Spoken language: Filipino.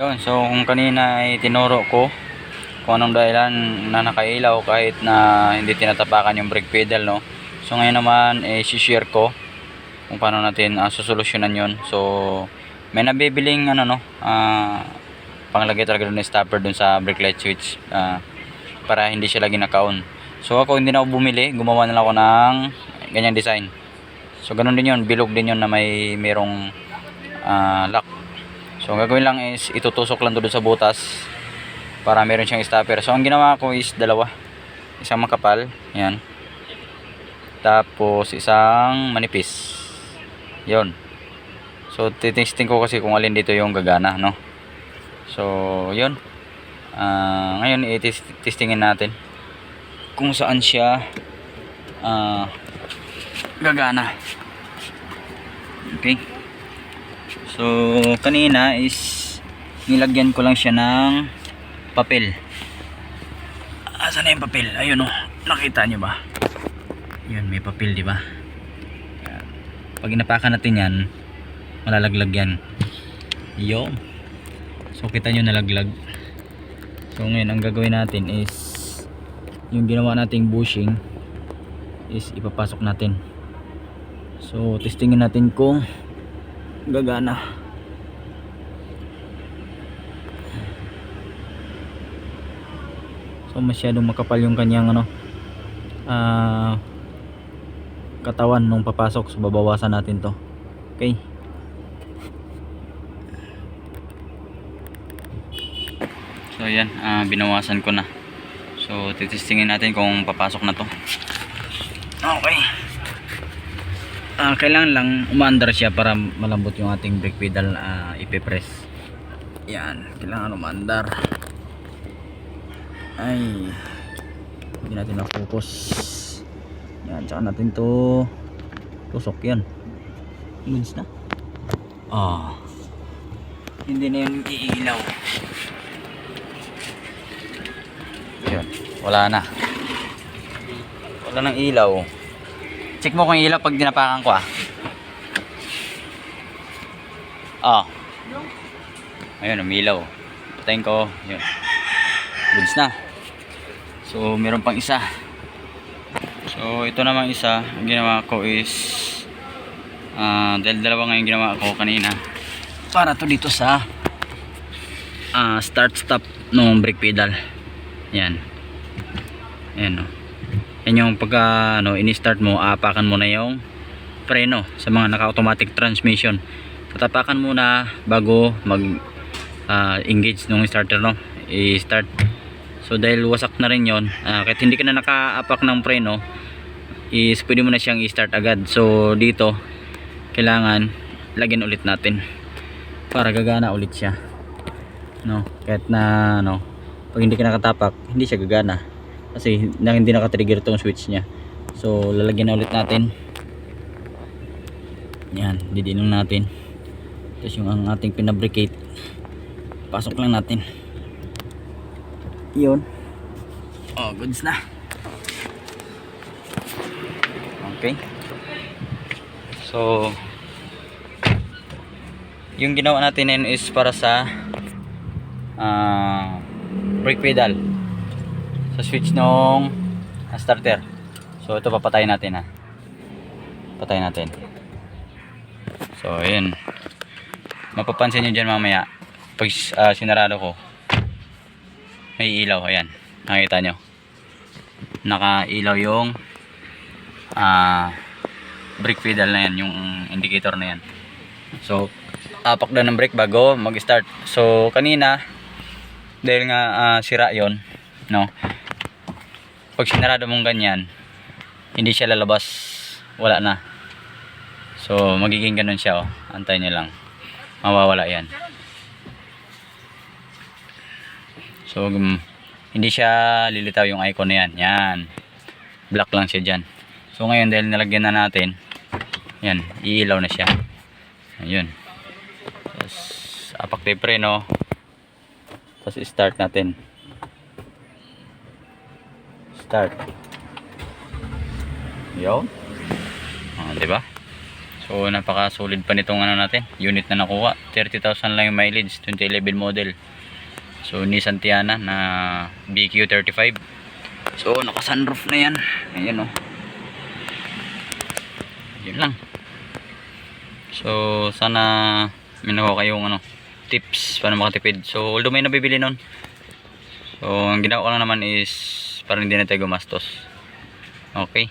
Yun, so kung kanina ay tinuro ko kung anong dahilan na nakailaw kahit na hindi tinatapakan yung brake pedal, no? So ngayon naman, eh, share ko kung paano natin uh, susolusyonan yun. So, may nabibiling ano, no? ah, panglagay talaga doon ng stopper doon sa brake light switch ah, para hindi siya lagi naka-on. So ako hindi na ako bumili, gumawa na lang ako ng ganyang design. So ganun din yun, bilog din yun na may merong ah, lock. So ang gagawin lang is itutusok lang doon sa butas para meron siyang stopper. So ang ginawa ko is dalawa. Isang makapal, yan. Tapos isang manipis. 'Yon. So titesting ko kasi kung alin dito yung gagana, no. So 'yon. Ah, ngayon i-testingin natin kung saan siya ah, gagana. Okay. So, kanina is nilagyan ko lang siya ng papel. Asan na yung papel? Ayun oh. Nakita nyo ba? Yun, may papel, di ba? Pag inapakan natin yan, malalaglag yan. Yun. So, kita nyo nalaglag. So, ngayon, ang gagawin natin is yung ginawa nating bushing is ipapasok natin. So, testingin natin kung gagana. So masyadong makapal yung kanyang ano ah katawan nung papasok so babawasan natin to. Okay. So ayan, ah, binawasan ko na. So titestingin natin kung papasok na to. Okay. Ah, kailangan lang umaandar siya para malambot yung ating brake pedal uh, ipipress. Yan, kailangan umaandar. Ay. Hindi natin na-focus. Yan, tsaka natin to tusok yan. Goods na. Ah. Hindi na yun iilaw. Yan, wala na. Wala nang ilaw. Check mo kung ilaw pag dinapakan ko ah. Ah. Ayun, umilaw. Patayin ko. Yun. Goods na. So, meron pang isa. So, ito namang isa. Ang ginawa ko is ah dahil dalawa nga yung ginawa ko kanina. Para to dito sa ah start stop ng brake pedal. Yan. Yan oh. Yan yung pagka ano, ini-start mo, aapakan mo na yung preno sa mga naka-automatic transmission. Tatapakan muna bago mag ah, engage nung starter no. I-start. So dahil wasak na rin 'yon, ah, kahit hindi ka na nakaapak ng preno, is pwede mo na siyang i-start agad. So dito kailangan lagyan ulit natin para gagana ulit siya. No, kahit na ano, pag hindi ka nakatapak, hindi siya gagana kasi na, hindi nakatrigger tong switch niya. So lalagyan na ulit natin. Yan didinong natin. Tapos yung ang ating pinabricate pasok lang natin. Yun. Oh goods na. Okay. So yung ginawa natin ngayon is para sa ah brake pedal sa switch nung starter. So ito papatayin natin ha. Patayin natin. So ayun. Mapapansin niyo diyan mamaya pag ah, sinarado ko. May ilaw ayan. Nakita nyo. Nakailaw yung ah brake pedal na yan, yung indicator na yan. So apak na ng brake bago mag-start. So kanina dahil nga ah, sira 'yon, no pag sinarado mong ganyan hindi siya lalabas. Wala na. So magiging ganun siya oh. antay nyo lang. Mawawala yan. So um, hindi siya lilitaw yung icon na yan. Yan. Black lang siya dyan. So ngayon dahil nalagyan na natin yan iilaw na siya. Ayun. Tapos apak tape preno tapos start natin start yun ah, di ba so napaka solid pa nitong ano natin, unit na nakuha. 30,000 lang yung mileage, 2011 model. So Nissan Tiana na BQ35. So naka sunroof na yan. Ayan oh. Yun lang. So sana nakuha kayong ano, tips para makatipid. So although may nabibili nun. So ang ginawa ko lang naman is para hindi na tayo gumastos. Okay.